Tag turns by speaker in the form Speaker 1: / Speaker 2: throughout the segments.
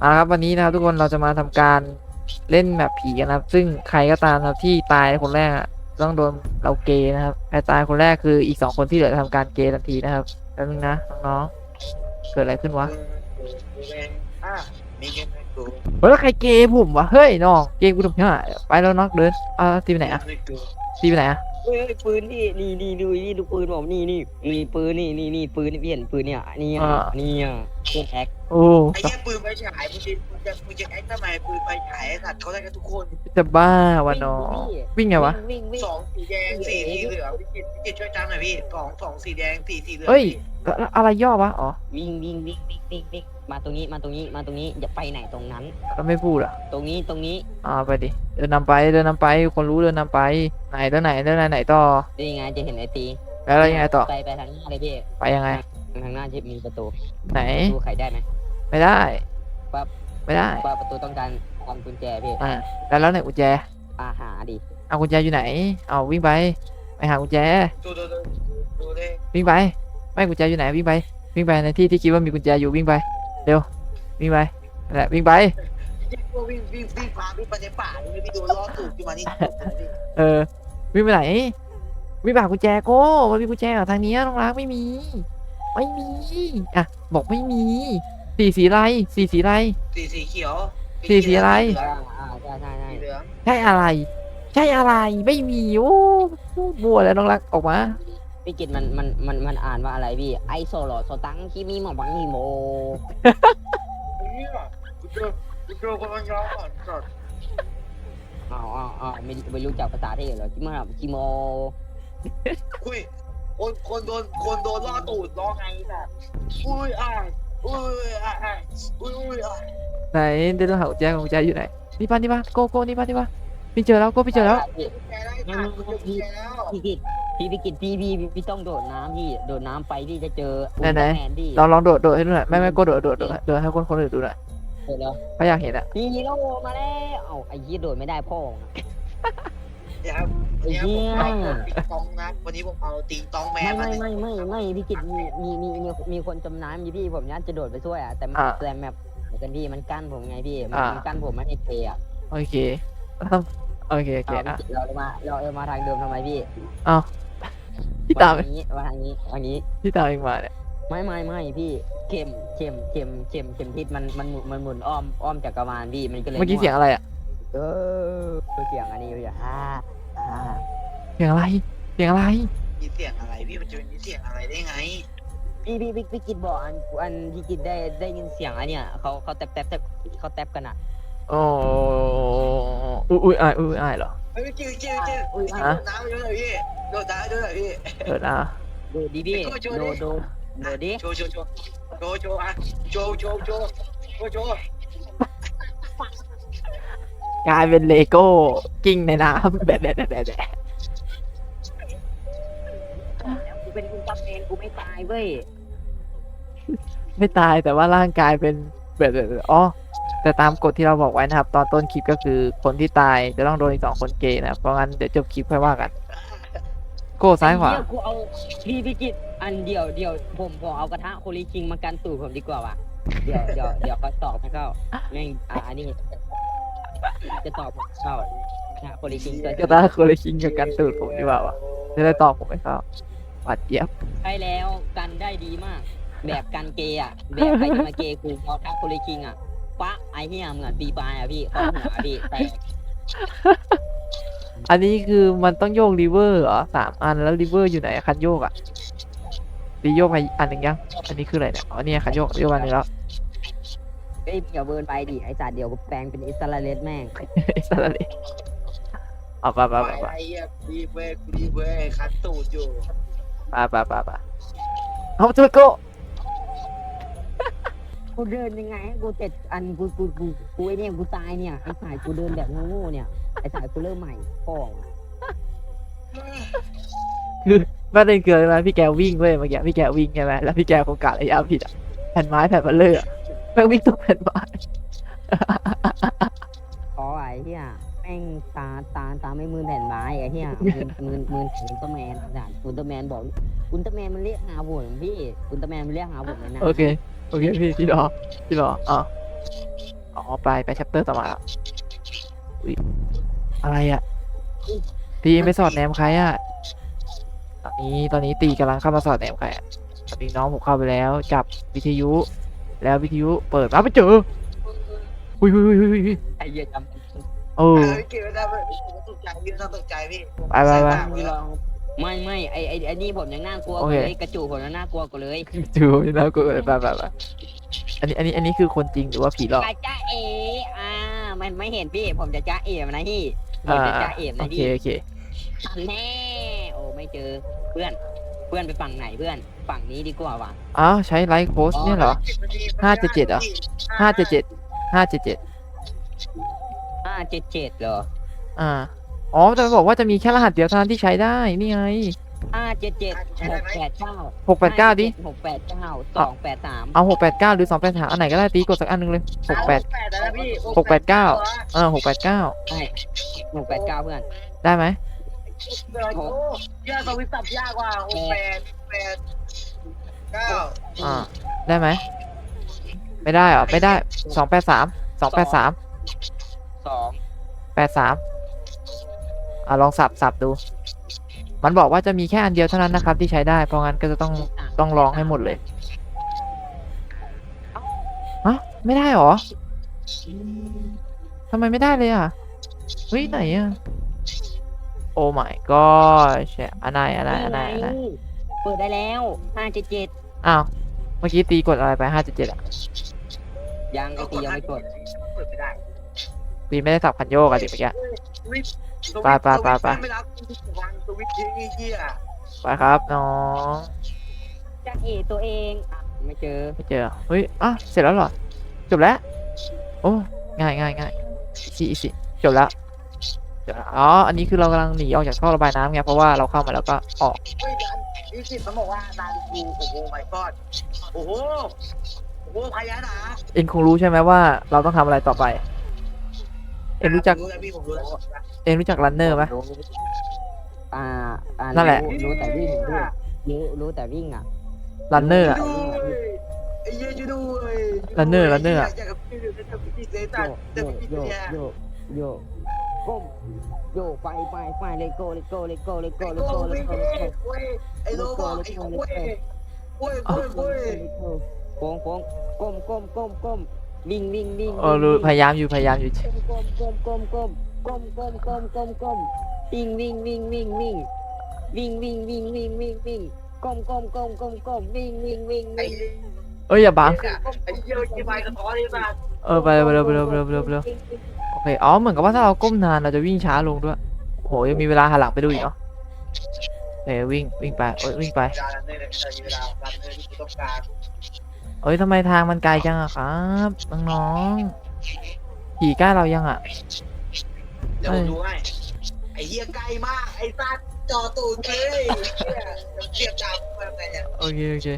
Speaker 1: เอาละครับวันนี้นะครับทุกคนเราจะมาทำการเล่นแมปผีกันนะครับ ซึ่งใครก็ตามนะครับที่ตายคนแรกต้องโดนเราเกย์นะครับใครตายคนแรกคืออีกสองคนที่เหลือจะทำการเกย์ทันทีนะครับแป๊บนึงนะน้องๆเกิดอะไรขึ้นวะ
Speaker 2: เฮ้
Speaker 1: ยแล้วใครเกย์ผมวะเฮ้ยน้องเกย์กูทำไงไปแล้วน้องเดินอ่าตีไปไหนอะตีไปไหนอะ
Speaker 3: เฮ้ยปืนนี่นี่นี่ดูนี่ดูปืนผมนี่นี่นี่ปืนนี่นี่นี่ปืนนี่พี่เห็นปืนเนี่ยนี่อะนี่อะปืนแอค
Speaker 1: โอ้
Speaker 2: ไอ้เหี้ยปืนไฟฉายมึงจะมึงจะมึงจะแอคทำไมปืนไฟฉายไอ้สัตว์เขาได้กันทุกคน
Speaker 1: จะบ้าวะน้องวิ่งไงวะ
Speaker 3: วิ่งวิ่ง
Speaker 2: สองสีแดงสี่สีเหลืองพี่กิตพี่กิตช่วยจำหน่อยพี่สองสองสีแดงสี่สีเหลือง
Speaker 1: เฮ้ยแล้วแล้วอะไรย่อวะ อ๋อ
Speaker 3: วิ่งวิ่งวิ่งวิ่งวิ่งวิ่ง มาตรงนี้มาตรงนี้มาตรงนี้อย่าไปไหนตรงนั้น
Speaker 1: แล้วไม่พูดอะ
Speaker 3: ตรงนี้ตรงนี้
Speaker 1: อ่าไปดิเดินนำไปเดินนำไปคนรู้เดินนำไปไหนแล้วไหนแล้วไหนไหนต่อ
Speaker 3: นี่ไงจะเห็นไอตี
Speaker 1: แล้วอะไรยังไงต่อ
Speaker 3: ไปไปทางหน้าเลยพี่
Speaker 1: ไปยังไง
Speaker 3: ทางหน้าจะมีประตู
Speaker 1: ไหน
Speaker 3: ดูไขได้ไหม
Speaker 1: ไม่ได้
Speaker 3: ปั๊บ
Speaker 1: ไม่ได้
Speaker 3: ว่าประตูต้องการทำกุญแจพี่
Speaker 1: อ่าแล้วแล้วไหนกุญแจ
Speaker 3: อาหาดิ
Speaker 1: เอากุญแจอยู่ไหนเอาวิ่งไปไปหากุญแจ
Speaker 2: ดูดูดูดูเลย
Speaker 1: วิ่งไปไม่กุญแจอยู่ไหนวิ่งไปวิ่งไปในที่ที่คิดว่ามีกุญแจอยู่วิ่งไป เร็ววิ่งไปนั่นแหละวิ่งไป
Speaker 2: วิ่งวิ่งวิ่งพาวิ่งไปในป่านี่พี่โดนล้อตูดขึ้นมานี่
Speaker 1: เออวิ่งไปไหนวิ่งไปหากุญแจโก้มันมีกุญแจเหรอทางเนี้ยน้องรักไม่มี ไม่มีอะบอกไม่มี สีสีอะไรสีสีอะไร
Speaker 2: สีสีเขียว
Speaker 1: สีสีอะไร
Speaker 3: อ่าอ่าใช่ใช่ใช่
Speaker 2: สีเหลือง
Speaker 1: ใช่อะไร ใช่อะไรไม่มีโอ้พูดบัวแล้วน้องรักออกมา
Speaker 3: พี่กิตมันมันมันมันอ่านว่าอะไรพี่ ไอโซโลโซตังคิมิหมอบังฮิโม
Speaker 2: ไอ้เหี้ยกูเจอกูเจอคนมันยาวก่อนก่อน
Speaker 3: อ้าวอ้าวอ้าวไม่ไม่รู้จักภาษาเทศเหรอคิมคิโม
Speaker 2: คุยคนคนโดนคนโดนล้อตูดร้องไงน่ะอุ้ยอ่ายอุ้ยอ่ายอุ้ยอุ้ยอ่าย
Speaker 1: ไหนเดินหากุญแจของกุญแจอยู่ไหนนี่ป้านี่ป้าโกโก้นี่ป้านี่ป้าพี่เจอแล้วโก็พี่เจอแล้ว
Speaker 3: พี่
Speaker 2: แกได้ค่ะกูเจอแกแล้ว
Speaker 3: พี่กิต พี่พี่กิตพี่พี่พี่ต้องโดดน้ำพี่โดดน้ำไปพี่จะเจอ
Speaker 1: ไหนไหน
Speaker 3: แมนพี่
Speaker 1: ลองลองโดดโดดให้ดูหน่อยไม่ไม่โก็โดดโดดโดดโดดให้คนคนอื่นดูหน่อย
Speaker 3: เจอแล้ว
Speaker 1: เขาอยากเห็นอะ
Speaker 3: พี่ฮีโร่มาแล้วเอ้าไอ้ยี่โดดไม่ได้พ่อมึงอะ
Speaker 2: เดี๋ยวครับ
Speaker 3: ไอ้
Speaker 2: เดี๋ยว
Speaker 3: เหี้
Speaker 2: ผม
Speaker 3: ย
Speaker 2: เอาติงตองนะวันนี้ผมเอาติงตองแม
Speaker 3: ไม่
Speaker 2: นมา
Speaker 3: ไม่
Speaker 2: เนี่ย
Speaker 3: ไม่ไม่ไม่พี่กิตมีมีมีมีมีคนจมน้ำอยู่พี่ผมยัดจะโดดไปช่วยอะแต่มัน
Speaker 1: อ่า
Speaker 3: แต่แบบเหมือนกันพี่มันกั้นผมไงพี่มัน
Speaker 1: อ่ามั
Speaker 3: มันกั้นผมไม่ให้เทอะ
Speaker 1: โอเคแล้วทำโอเคโอเค
Speaker 3: เอา
Speaker 1: อะ
Speaker 3: พี่กิตเรามาเราเอามาทางเดิมทำไมพี่
Speaker 1: ที่ตา ม
Speaker 3: ทางนี้มาทางนี้ทางนี้
Speaker 1: ที่ตามเองมาเนี่ย
Speaker 3: ไม่ไม่ไม่พี่เข็มเข็มเข็มเข็มเข็มทิศมันมันหมุนมันหมุนอ้อมอ้อมจักรวาลพี่มันก็เลย
Speaker 1: เมื่อกี้เสียงอะไรอะ
Speaker 3: เออเสียงอันนี้พี่อ่าอ่า
Speaker 1: เสียงอะไรเสียงอะไร
Speaker 2: มีเสียงอะไรพี่มันจะมีเสียงอะไรได้ไง
Speaker 3: พี่พี่พี่พี่กิดบอกอันอันพี่กิดได้ได้ยินเสียงอันเนี้ยเขาเขาแตบแตบแตบเขาแตบกันอะ
Speaker 1: โอ้อุ้ยอุ้ยอายอุ้ยอายเหรอ
Speaker 2: เฮ้ยจิ้วจิ้วจิ้ว
Speaker 3: อุ้ย
Speaker 2: โด
Speaker 3: อะ
Speaker 2: ดน้ำเยอะเลยพี่โดดน้ำเยอะเลยพี่
Speaker 1: เกิดอะ
Speaker 3: โดดดิพี่โดดโดดโดดดิ
Speaker 2: โชว์โชว์โชว์โชว์โชว์อะโชว์โชว์โชว์โชว์โชว์
Speaker 1: กลายเป็นเลโก้กิ้งในน้ำแบบแบบแบบแบบ
Speaker 3: กูเป็นอุลตร้าแมนกูไม่ตายเว้ย
Speaker 1: ไม่ตายแต่ว่าร่างกายเป็นแบบแบบแบบอ๋อ แต่ตามกฎที่เราบอกไว้นะครับ ตอนต้นคลิปก็คือคนที่ตายจะต้องโดนอีกสองคนเกย์นะครับเพราะงั้นเดี๋ยวจบคลิปค่อยว่ากัน โก้ซ้ายขวา
Speaker 3: เดี๋กูเอาพี่พี่กิดอันเดียวเดียวผมผมเอากระทะโคลิคิงมากันตูดผมดีกว่าว่ะเดี๋ยวเดี๋ยวเดี๋ยวเขาตอบให้เข้าแม่งอะอันนี้จะตอบผมเข้ากระทะโคลิคิงตัวจริ
Speaker 1: ก็
Speaker 3: ง
Speaker 1: ตาคนเลยคิงกับกันตูดผมดีกว่าวะจะได้ตอบผมไม่เข้าหวัดเจี๊ยบ
Speaker 3: ใช่แล้วกันได้ดีมาก แบบกันเกย์อะแบบใครจะมาเกย์กูเอาทักโคลิคิงอะ ปะไอเฮียเหมือนปีปลายอะพี่เข้าหัวพี่แต่
Speaker 1: อันนี้คือมันต้องโยกรีเวอร์เหรอสามอันแล้วรีเวอร์อยู่ไหนคันโยกอะรีโยกไปอันหนึ่งยัง อันนี้คืออะไรเนี่ยอ๋อเนี่ยคันโยกโยกอันหนึงแล้ว
Speaker 3: เอ้ยอย่าเบิร์นไปดิไอสัตว์เดี๋ยวกูแปลงเป็นอิสราเอลแม่ง
Speaker 1: ไอ้สารเลเอาไปไป
Speaker 2: ไป
Speaker 1: ไปไป
Speaker 2: ไอ้เหี้ยกูดีเว้ยกูดีเว้ยคัดตูดอยู่
Speaker 1: ไปไปไปไปเอาช่วยโก้
Speaker 3: กูเดินยังไงให้กูเจ็ดอันกูกูกูกูไอเนี่ยกูตายเนี่ยไอสายกูเดินแบบโง่ๆเนี่ยไอสายกูเริ่มใหม่ป้อง
Speaker 1: ประเด็นคืออะไรพี่แกวิ่งเว้ยเมื่อกี้พี่แกวิ่งใช่ไหมแล้วพี่แกคงกะระยะผิดอะแผ่นไม้แผ่นบัลเลอร์อะแม่งวิ่งตกแผ่นไม้
Speaker 3: ขอไอ้เหี้ยแม่งตาตาตาไม่มือแผ่นไม้ไอ้เหี้ยมือมือมืออุลตร้าแมนอาจารย์อุลตร้าแมนบอกอุลตร้าแมนมันเรียกหาผมพี่อุลตร้าแมนมันเรียกหาผมเลยนะ
Speaker 1: โอเค โอเคพี่พี่รอพี่รออะไปไปแชปเตอร์ต่อมาแล้วอุ๊ยอะไรอะตีไปสอดแนมใครอะตอนนี้ตอนนี้ตีกำลังเข้ามาสอดแนมใครอะตอนนี้น้องผมเข้าไปแล้ว จับวิทยุ แล้ววิทยุเปิดอ้าวไปเจออุ้ยอุ้ยอุ้ยอุ้ยอุ้ย
Speaker 3: ไอ้เหี้ยจำ
Speaker 1: เอ
Speaker 2: เอ
Speaker 1: อ
Speaker 2: อ เก็บไว้ได้เว้ยผมตกใจพี่ต้องตกใจพี่
Speaker 1: ไปไปไป
Speaker 3: ไม่ลอง ไม่ไม่ไอ้ไอ้ไอ้นี่ผมยังน่ากลัวก
Speaker 1: โอ
Speaker 3: ว่า
Speaker 1: เค
Speaker 3: เลยกระจูผมยังน่ากลัวกว่าเลย
Speaker 1: ดูนะกูไปไปไปอันนี้อันนี้อันนี้คือคนจริงหรือว่าผีหลอก
Speaker 3: กาจ้าเออ่ามันไม่เห็นพี่ผมจะจ้าเอมนะพี่ผมจะจ้าเอม
Speaker 1: โอ
Speaker 3: นะ
Speaker 1: เค
Speaker 3: พี่
Speaker 1: โอเค
Speaker 3: ทันแน่โอ้ไม่เจอเพื่อน เพื่อนไปฝั่งไหนเพื่อนฝั่งนี้ดีกว่าว่ะ
Speaker 1: อ้าวใช้ไลท์โค้ชเนี่ยเหรอ ห้าเจ็ดเจ็ดเหรอ ห้าเจ็ดเจ็ดห้าเจ็ดเจ็ด
Speaker 3: ห้าเจ็ดเจ็ดเหรอ
Speaker 1: อ่า อ๋อแต่บอกว่าจะมีแค่รหัสเดียวเท่านั้นที่ใช้ได้ นี่ไง
Speaker 3: ห้าเจ็ดเจ็ดหกแปดเก้า
Speaker 1: หกแปดเก้าดิ
Speaker 3: หกแปดเก้าสองแปดสาม
Speaker 1: เอาหกแปดเก้าหรือสองแปดสามอันไหนก็ได้ตีกดสักอันหนึงเลยหกแปด
Speaker 2: แปดแล้วพี่
Speaker 1: หกแปดเก้า เออหกแปดเก้า
Speaker 3: ใช่หกแปดเก้าเพื่อน
Speaker 1: ได้ไหม
Speaker 2: โอ้ยากสวิตสับยากกว่าหกแปดแปดเก้า
Speaker 1: อ่า ได้ไหม ไม่ได้เหรอ ไม่ได้สองแปดสามสองแปดสาม
Speaker 3: สอง
Speaker 1: แปดสาม อ่าลองสับสับดู มันบอกว่าจะมีแค่อันเดียวเท่านั้นนะครับ ที่ใช้ได้ เพราะงั้นก็จะต้องต้องลองให้หมดเลยฮะไม่ได้เหรอทำไมไม่ได้เลยอะเฮ้ยไหนอะโอ้ my god อันไหนอันไหนอันไหนอันไหน
Speaker 3: เปิดได้แล้วห้าเจ็ดเจ็ด
Speaker 1: อ้าวเมื่อกี้ตีกดอะไรไปห้าเจ็ดเจ็ดอะ
Speaker 3: ยังไอตียังไม่กด
Speaker 2: เปิดไม่ได้
Speaker 1: ตีไม่ได้สับคันโยกอะดิเมื่อกี้
Speaker 2: สวิตช์
Speaker 1: ไปไปไปไป
Speaker 2: ไม่รับวางสวิตช์ทิ้งไอ้เหี้ย
Speaker 1: ไปครับน้อง
Speaker 3: จ้าเอตัวเองอะไม่เจอ
Speaker 1: ไม่เจอเฮ้ยอะเสร็จแล้วเหรอจบแล้วโอ้ง่ายง่ายง่ายอีซี่อีซี่จบแล้วจบแล้วอ๋ออันนี้คือเรากำลังหนีออกจากท่อระบายน้ำไงเพราะว่าเราเข้ามาแล้วก็ออก
Speaker 2: เฮ้ยดันนี่สิมันบอกว่าดันกูโอ้โหไม่กอดโอ้โหโอ้โหพยานา
Speaker 1: เอ็นคงรู้ใช่ไหมว่า เราต้องทำอะไรต่อไป เอ็นรู้จัก
Speaker 2: รู้แล้วพี่ผมรู้แล้ว
Speaker 1: เอ็นรู้จักรันเนอร์ไหม
Speaker 3: อ่าอ่า
Speaker 1: นั่นแหละ
Speaker 3: รู้รู้แต่วิ่งด้วยรู้รู้แต่วิ่งอะ
Speaker 1: รันเนอร์อะ
Speaker 2: ไอ้เหี้ยช่วยด้วย
Speaker 1: Runner Runner อะ
Speaker 2: อยากกับพี่อยู่ในกับพี่เซตั
Speaker 3: โย
Speaker 2: นจะ
Speaker 3: โย
Speaker 2: พี่
Speaker 3: โย
Speaker 2: เนี่ย
Speaker 3: โยโยก้มโยไปไปไปเลโก้เลโก้เลโก้เล
Speaker 2: ไอ้
Speaker 3: โก้เล
Speaker 2: โก้
Speaker 3: โก้เล
Speaker 2: วิ่ง
Speaker 3: โก้
Speaker 2: เว้ยเว้ยไอ้โลบอกไอ้โว้ยเว้ยเว้ยเว้ย
Speaker 3: โค้งโค้งก้มก้มก้มก้มวิ่งวิ่งวิ่ง
Speaker 1: เออรู้พยายามอยู่พยายามอยู่
Speaker 3: ก้มก้มก้มก้มก้ม ก้มก้มก้มก้มก้มวิ่งวิ่งวิ่งวิ่งวิ่งวิ่งวิ่งวิ่งวิ่งวิ่งวิ่งก้มก้มก้มก้มก้มวิ่งวิ่งวิ่ง
Speaker 2: ไอ้
Speaker 3: วิ่ง
Speaker 1: เอ้ยอย่าบัง
Speaker 2: ไอ้เหี้ยกี่ใบสะท้อนไอ้สัตว์
Speaker 1: เออไปเร็วไปเร็วไปเร็วไปเร็วไปเร็วโอเคอ๋อเหมือนกับว่าถ้าเราก้มนานเราจะวิ่งช้าลงด้วยโอ้โหยังมีเวลาหันหลังไปดูอีกเนาะเอ้ยวิ่งวิ่งไปเอ้ยวิ่งไป
Speaker 2: การในเวลาการในที่ต้องการ
Speaker 1: เอ้ยทำไมทางมันไกลจังอะครับน้องๆผีใกล้เรายังอะ
Speaker 2: เดี๋ยวผมดูให้ ไอ้เหี้ยใกล้มาก ไอ้สัตว์จอตูดเลยเหี้ยเทียบดาวมาไงเนี่ย
Speaker 1: โอเคโอเค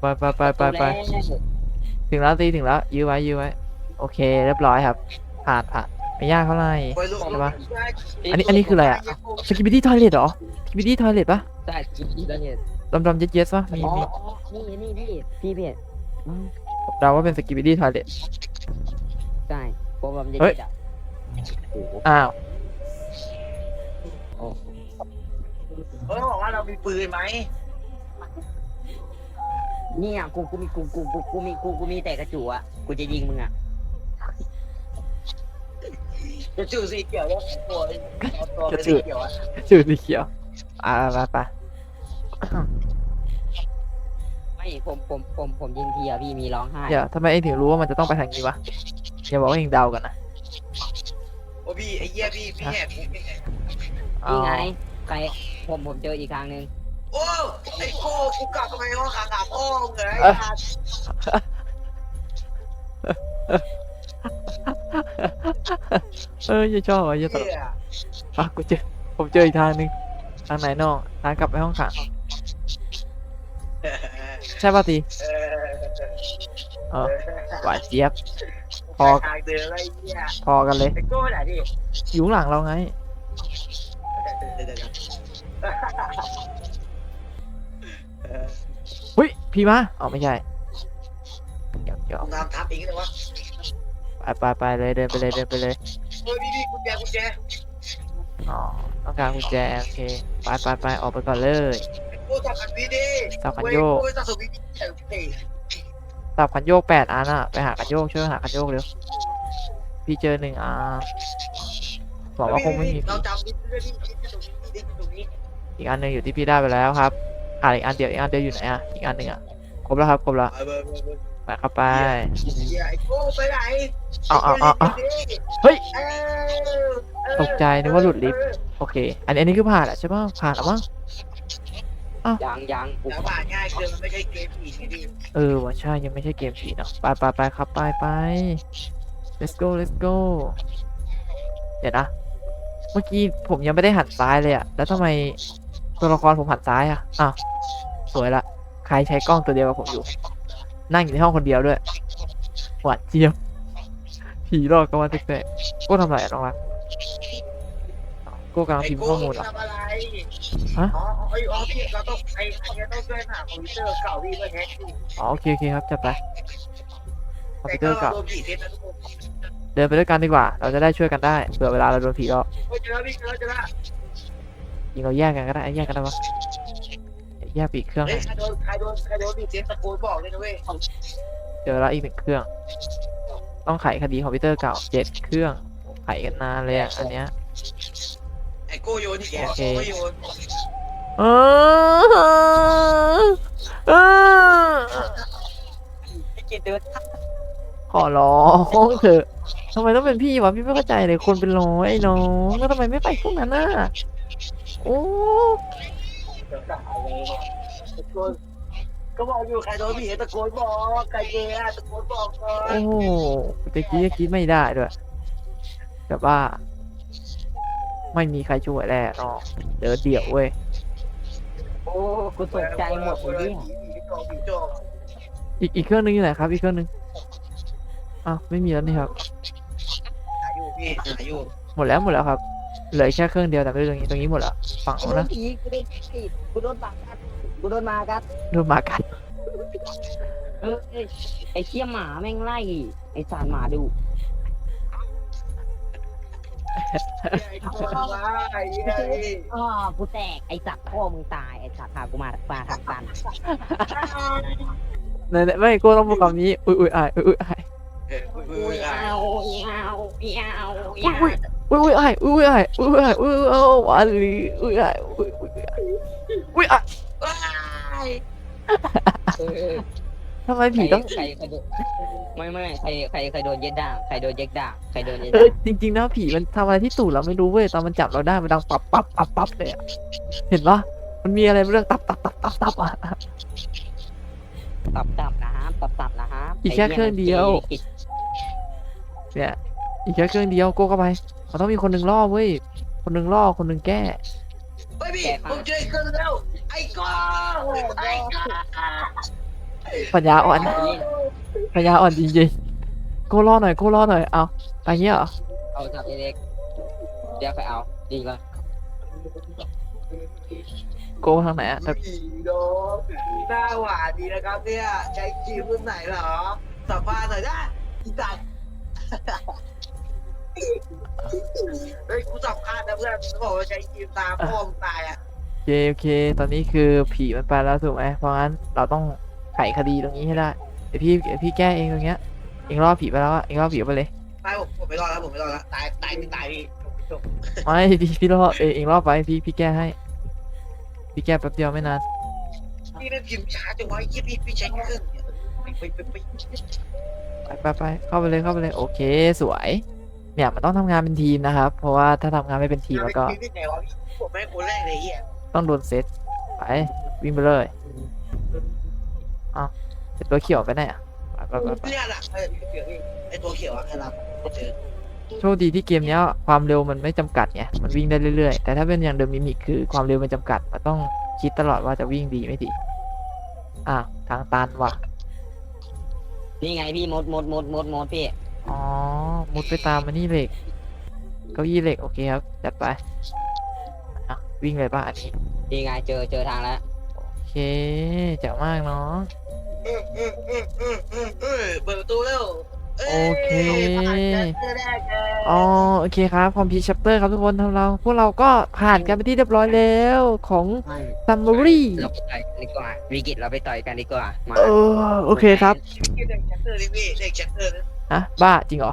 Speaker 1: ไปไปไปไปไปถึงแล้วตีถึงแล้วยื้อไว้ยื้อไว้ โอเค เรียบร้อยครับ ผ่านผ่านไม่ยากเท่าไหร่
Speaker 2: ไปลูก
Speaker 1: ใช่ปะ อันนี้อันนี้คืออะไรอะสกิบิตี้ทอยเลทเหรอสกิบิตี้ทอยเลทปะ
Speaker 3: ใช่จิ๊บจิ๊บแล้วเนี่ย
Speaker 1: ดำดำเย็ดเย็ดปะมี
Speaker 3: อ๋อ
Speaker 1: มี
Speaker 3: อ๋อนี่นี่พี่พี่พี่อืม
Speaker 1: ผมเดาว่าเป็นสกิบิตี้ทอยเลท
Speaker 3: ใช่ผมแบบจะ
Speaker 1: เฮ้ย
Speaker 3: อะ โอ้โห
Speaker 1: อ้าว
Speaker 2: เออบอกว่าเรามีปืนไหม
Speaker 3: เนี่ยกูกูมีกูกูกูกูมีกูกูมีแต่กระจูอะกูจะยิงมึงอะ
Speaker 2: จะจืดสีเขียวเนี่ยตัวตัวเป็นสีเขียวอะ
Speaker 1: ชื่อสีเขียวอ่าไปไป
Speaker 3: ไม่ผมผมผมผมยิงทีอะพี่มีร้องไห้
Speaker 1: เดี๋ยวทำไมเองถึงรู้ว่ามันจะต้องไปทางนี้วะอย่าบอกว่าเองเดากันนะ
Speaker 2: โอ้พี่ไอ้เหี้ยพี่พี่แหกคุกยังไง
Speaker 3: นี่ไงใครผมผมเจออีกครั้งหนึ่ง
Speaker 2: โอ้ไอ้โก้กูกลับทำไมห้องขาขาพ่อมึงเลยไอ้สัตว์
Speaker 1: เอออย่าชอบอะอย่าตลก
Speaker 2: เหี้ย
Speaker 1: อะกูเจอผมเจออีกทางหนึงทางไหนน้องทางกลับไปห้องขังใช่ป่ะตี
Speaker 2: เออ
Speaker 1: หวานเจี๊ยบ พอ
Speaker 2: ทางเดินอะไรเงี้ย
Speaker 1: พอกันเลย
Speaker 2: ไอ้โก้ไหนดิ
Speaker 1: อยู่ข้างหลังเราไงเฮ้ย พี่มาอ๋อไม่ใช่เดี๋ยวเดี๋ยว
Speaker 2: น้ำทับอีกเลยวะ
Speaker 1: ไปไปไปเลยเดินไปเลยเดินไปเลย
Speaker 2: เฮ้ยพี่พี่กุญแจกุญแจ
Speaker 1: อ๋อ ต้องการกุญแจโอเค ไปไปไปออกไปก่อนเลย
Speaker 2: โอ้จับขันวิดี
Speaker 1: จับขันโยก
Speaker 2: โอ้ยจับขันวิดีเฮ้ย
Speaker 1: ตับคันโยกแปดอันอะไปหาคันโยกช่วยหาคันโยกเร็วพี่เจอหนึ่งอันบอกว่าคงไม่มี
Speaker 2: เราจำวิดีโอที่ที่ตรงนี้ที่ตรงนี้
Speaker 1: อีกอันหนึ่งอยู่ที่พี่ได้ไปแล้วครับขาดอีกอันเดียวอีกอันเดียวอยู่ไหนอะอีกอันหนึ่งอะครบแล้วครับครบแล้ว
Speaker 2: ไปไปไป
Speaker 1: ไปเข้าไป
Speaker 2: เฮียไอ้โก้ไปไหน
Speaker 1: เอาเอาเอาเอาเฮ้ย
Speaker 2: เออเออ
Speaker 1: ตกใจนึกว่าหลุดลิฟต์โอเค อันอันนี้คือผ่านแล้วใช่ป่ะผ่านแล้วมั้ง
Speaker 3: ยังยังกู
Speaker 2: แล้วผ่านง่ายเกินมันไม่ใช่เกมผีที่ดี
Speaker 1: เออว่ะใช่ยังไม่ใช่เกมผีเนาะไปไปไปครับไปไป let's go let's go เดี๋ยวนะ เมื่อกี้ผมยังไม่ได้หันซ้ายเลยอะแล้วทำไมตัวละครผมหันซ้ายอะอ้าวสวยละใครใช้กล้องตัวเดียวกับผมอยู่ นั่งอยู่ในห้องคนเดียวด้วยหวานเจี๊ยบผีหลอกกันวันแปลกๆก็ทำไรอะน้องรัก ก็กำลัง
Speaker 2: ไอ้
Speaker 1: พิมพ์
Speaker 2: โก้
Speaker 1: ข้อมูลเหรอ
Speaker 2: ทำอะไร
Speaker 1: ฮะ
Speaker 2: อ๋อไอ้อ๋อพี่เราต้องไอ้อันนี้ต้องช่วยหาคอมพิวเตอร์เก่าพี่เพื่อแฮกพี่
Speaker 1: อ๋อโอเคโอเคครับจัดไปคอม
Speaker 2: แต่
Speaker 1: พิวเต
Speaker 2: ก็
Speaker 1: อร์เก่า
Speaker 2: โดนผีเซ็ตนะทุกคน
Speaker 1: เดินไปด้วยกันดีกว่า เราจะได้ช่วยกันได้เผื่อเวลาเราโดนผีหลอก
Speaker 2: เฮ้ยเจอแล้วพี่เจอแล้วเจอแล้ว
Speaker 1: ยิงเราแยกกันก็ได้แยกกันได้ปะแยกปีกเครื่อง
Speaker 2: เฮ้
Speaker 1: ให้
Speaker 2: ยใครโดนใครโดนใครโดนผีเซ็ตตะโกนบอกเลยนะเว้ย
Speaker 1: เจอแล้วอีกหนึ่งเครื่อง ต้องไขคดีคอมพิวเตอร์เก่าเจ็ดเครื่องไขกันนานเลยอะอันเนี้ย
Speaker 2: ไอ้ โก้โยนอีกแก
Speaker 1: โอเค
Speaker 2: โก้โยน
Speaker 1: เออเออ
Speaker 3: พี่กินเดิน
Speaker 1: ขอร้องเถอะทำไมต้องเป็นพี่วะพี่ไม่เข้าใจเลยคนเป็นร้อยไอ้น้องแล้วทำไมไม่ไปพวกนั้นน่ะโอ้า
Speaker 2: เลยตะโกนก็บอกอยู่ใครโดนผีตะโกนบอกใครเย่อะตะโกนบอกก่อน
Speaker 1: โอ้ตะกี้ก็คิดไม่ได้ด้วยแต่ว่า ไม่มีใครช่วยแล้วน้องเจอเดี่ยวเว้ย
Speaker 3: โอ้กูตกใจหมดเลยเนี่ย
Speaker 2: ผีผีโจผีโจ
Speaker 1: อีกอีกเครื่องนึงอยู่ไหนครับ อีกเครื่องนึงอ้าวไม่มีแล้วนี่ครับ
Speaker 2: หาอยู่พี่หาอยู่
Speaker 1: หมดแล้วหมดแล้วครับเหลือแค่เครื่องเดียวแต่ไม่รู้ตรงนี้ตรงนี้หมดแล้วฝั่ง
Speaker 3: กู
Speaker 1: โน้น
Speaker 3: โด
Speaker 1: นะ
Speaker 3: นผีกูโดนผีกูโดนหมากัดกูโดนหมากัด
Speaker 1: โดนหมากัด
Speaker 3: เออไอ้ไอ้เชี่ยหมาแม่งไล่ไอ้สารหมาดู
Speaker 2: ไอ้โก้มาไอ้เหี้ยนี่
Speaker 3: อ๋อกูแตกไอ้สัตว์พ่อมึงตายไอ้สัตว์พากูมาปลาทางตัน
Speaker 1: เนี่ยเนี่ยไม่กูต้องพูดคำนี้ อุ้ยอุ้ยอายอุ้ยอุ้ยอาย
Speaker 2: เอออุ้ยอุ้
Speaker 3: อุ้
Speaker 2: ย
Speaker 3: ย
Speaker 2: อะ
Speaker 3: เอาอุ้ยเอาอุ้ยเอาอุ้ย
Speaker 1: อุ้ย
Speaker 3: เอา
Speaker 1: อุ้ยอุ้ยอายอุ้ยอุ้ยอายอุ้ยอุ้ยอายอุ้ยอุ้ยเอาหวานลีอุ้ยอายอุ้ยอุ้ยอุ้ยอายอุ้ยอะ
Speaker 2: ว้าย
Speaker 3: เออ
Speaker 1: ทำไม
Speaker 3: ใคร
Speaker 1: ผีต้อง
Speaker 3: ใครใครโดนไม่ไม่ใครใครใครโดนเย็ดด่างใครโดนเย็ดด่างใครโดนเย็ด
Speaker 1: เอ
Speaker 3: ด่า
Speaker 1: องจริงๆนะผีมันทำอะไรที่ตูดเราไม่รู้เว้ยตอนมันจับเราได้มันดังปับปับปับปับเลยอะเห็นปะมันมีอะไรเรื่องตับตับตับตับตับอะ
Speaker 3: ตับตับนะฮะตับตับนะฮะ
Speaker 1: อีกแค่เครื่องเดียวเนี่ยอีกแค่เครื่องเดียวโก้เข้าไปมันต้องมีคนหนึ่งล่อเว้ยคนหนึ่งล่อคนหนึ่งแก้
Speaker 2: เฮ้ยพี่ผมเจออีกเครื่องแล้วไอ้โก้ไอ้โก้
Speaker 1: ปัญญาอ่อนปัญญาอ่อนจริงๆโก้ล่อหน่อยโก้ล่อหน่อยเอาไปเงี้ยเหรอ
Speaker 3: เอาจับเล็กเดี๋ยวไปเอาดีกว่า
Speaker 1: โก้ทางไหนอะแต่
Speaker 2: ผีโดนหน้าหวานดีนะครับเนี่ยใช้ครีมรุ่นไหนเหรอสัมภาษณ์หน่อยได้อีสัตว์เฮ้ยกูสัมภาษณ์นะเพื่อนเขาบอกว่าใช้ครีมตามพ่อมึงตายอะ
Speaker 1: โอเคโอเค ตอนนี้คือผีมันไปแล้วถูกไหมเพราะงั้นเราต้อง ไขคดีตรงนี้ให้ได้เดี๋ยวพี่เดี๋ยวพี่แก้เองตรงเนี้ยเองล่อผีไปแล้วอะเองล่อผีไปเลย
Speaker 2: ตายผมผมไม่รอดแล้วผมไม่รอดแล้วตายตายไม่ตายพี่จบ
Speaker 1: ไม่พี่พี่ล่อเองเองล่อไปพี่พี่แก้ให้ พี่แก้แป๊บเดียวไม่นาน
Speaker 2: พี่ไม่พิมพ์ช้าจังวะไอ้เหี้ยพี่พี่ใช้เครื่องเนี่ยไปไปไปไป
Speaker 1: ไปไปไปเข้าไปเลยเข้าไปเลย โอเคสวย เนี่ยมันต้องทำงานเป็นทีมนะครับ เพราะว่าถ้าทำงานไม่เป็นทีมแล้วก็
Speaker 2: พี่ไงวะพี่ผมไม่คนแรกเลยไอ้เหี้ย
Speaker 1: ต้องโดนเซตไปวิ่งไปเลยเอาเดี๋ยวตัวเขียวไปไหนอะไปไปไปไป
Speaker 2: เนี่ยแหละไอ้เขียวนี่ไอ้ตัวเขียวอะไอ้เราเจอ
Speaker 1: โชคดีที่เกมเนี้ยความเร็วมันไม่จำกัดไงมันวิ่งได้เรื่อยๆ แต่ถ้าเป็นอย่างเดิมมิมิกคือความเร็วมันจำกัดมันต้องคิดตลอดว่าจะวิ่งดีไม่ดีอะทางตันว่ะ
Speaker 3: นี่ไงพี่มดมดมดมดมดพี่
Speaker 1: อ๋อมุดไปตามมานี่เหล็กเก้าอี้เหล็กโอเคครับจัดไปอะวิ่งเลยป่ะอันนี้
Speaker 3: นี่ไงเจอเจอทางแล้ว
Speaker 1: โอ เคเจ๋งมากเนาะ
Speaker 2: เออเออเออเออเออเออเปิดประตูแล้วอ้ย
Speaker 1: โอเค
Speaker 2: ผ่านแจ็คเกอร์ได้แก
Speaker 1: อ๋อโอเคครับคอมพิวชัปเตอร์ครับทุกคนทำเรา พวกเราก็ผ่านกันไปที่เรียบร้อยแล้วของซัมมอรี่
Speaker 3: เราไปต่อยกันดีกว่าวิกิตเราไปต่อยกันดีกว่ามา
Speaker 1: เออโอเคครับ
Speaker 2: เด็กแจ็คเกอร์นี่พี่เด็กแจ็คเกอร์นะ
Speaker 1: ฮะบ้าจริงเหรอ